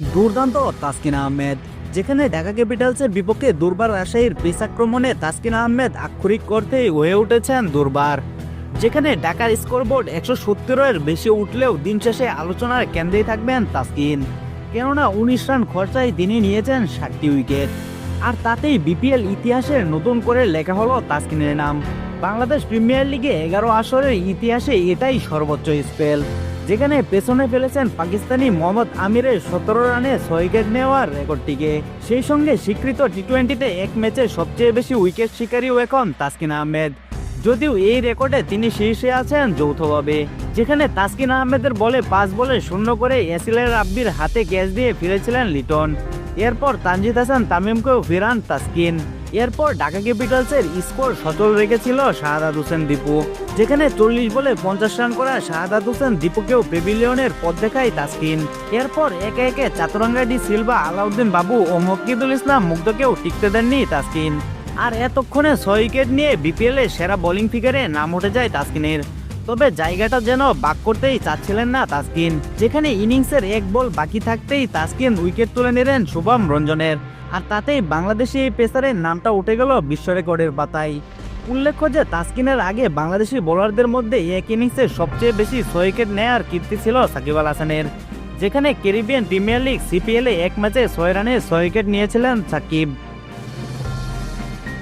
দুর্দান্ত তাসকিন আহমেদ, যেখানে ঢাকা ক্যাপিটালসের বিপক্ষে দুর্বার রাজশাহীর পেস আক্রমণে তাসকিন আহমেদ আক্ষরিক করতেই হয়ে উঠেছেন দুর্বার, যেখানে ঢাকার স্কোরবোর্ড একশো সত্তরের বেশি উঠলেও দিন শেষে আলোচনার কেন্দ্রেই থাকবেন তাসকিন। কেননা উনিশ রান খরচায় তিনি নিয়েছেন ষাটটি উইকেট। আর তাতেই বিপিএল ইতিহাসের নতুন করে লেখা হলো তাসকিনের নাম। বাংলাদেশ প্রিমিয়ার লিগে এগারো আসরের ইতিহাসে এটাই সর্বোচ্চ স্পেল, যেখানে পেছনে ফেলেছেন পাকিস্তানি মোহাম্মদ আমিরের সতেরো রানে ছয় উইকেট নেওয়ার রেকর্ডটিকে। সেই সঙ্গে স্বীকৃত টি টোয়েন্টিতে এক ম্যাচে সবচেয়ে বেশি উইকেট শিকারীও এখন তাসকিন আহমেদ। যদিও এই রেকর্ডে তিনি শীর্ষে আছেন যৌথভাবে, যেখানে তাসকিন আহমেদের বলে পাঁচ বলে শূন্য করে এসিলের রাব্বির হাতে ক্যাচ দিয়ে ফিরেছিলেন লিটন। এরপর তানজিদ হাসান তামিমকেও ফেরান তাসকিন। এরপর ঢাকা ক্যাপিটালসের স্কোর সচল রেখেছিল শাহাদাত হোসেন দীপু, যেখানে চল্লিশ বলে পঞ্চাশ রান করা শাহাদাত হোসেন দীপুকেও পেভিলিয়নের পথ দেখায় তাসকিন। এরপর একে একে চাতুরাঙ্গাডি সিলভা, আলাউদ্দিন বাবু ও মকিদুল ইসলাম মুগ্ধকেও টিকতে দেননি তাসকিন। আর এতক্ষণে ছয় উইকেট নিয়ে বিপিএল সেরা বোলিং ফিগারে নাম উঠে যায় তাসকিনের। তবে জায়গাটা যেন বাক করতেই চাচ্ছিলেন না তাসকিন, যেখানে ইনিংসের এক বল বাকি থাকতেই তাসকিন উইকেট তুলে নিলেন শুভম রঞ্জনের। আর তাতেই বাংলাদেশি এই পেসারের নামটা উঠে গেল বিশ্ব রেকর্ডের পাতায়। উল্লেখ্য যে তাসকিনের আগে বাংলাদেশি বোলারদের মধ্যে এক ইনিংসে সবচেয়ে বেশি ছয় উইকেট নেয়ার কীর্তি ছিল সাকিব আল হাসানের। যেখানে ক্যারিবিয়ান প্রিমিয়ার লিগ সিপিএলে এক ম্যাচে ছয় রানে ছয় উইকেট নিয়েছিলেন সাকিব।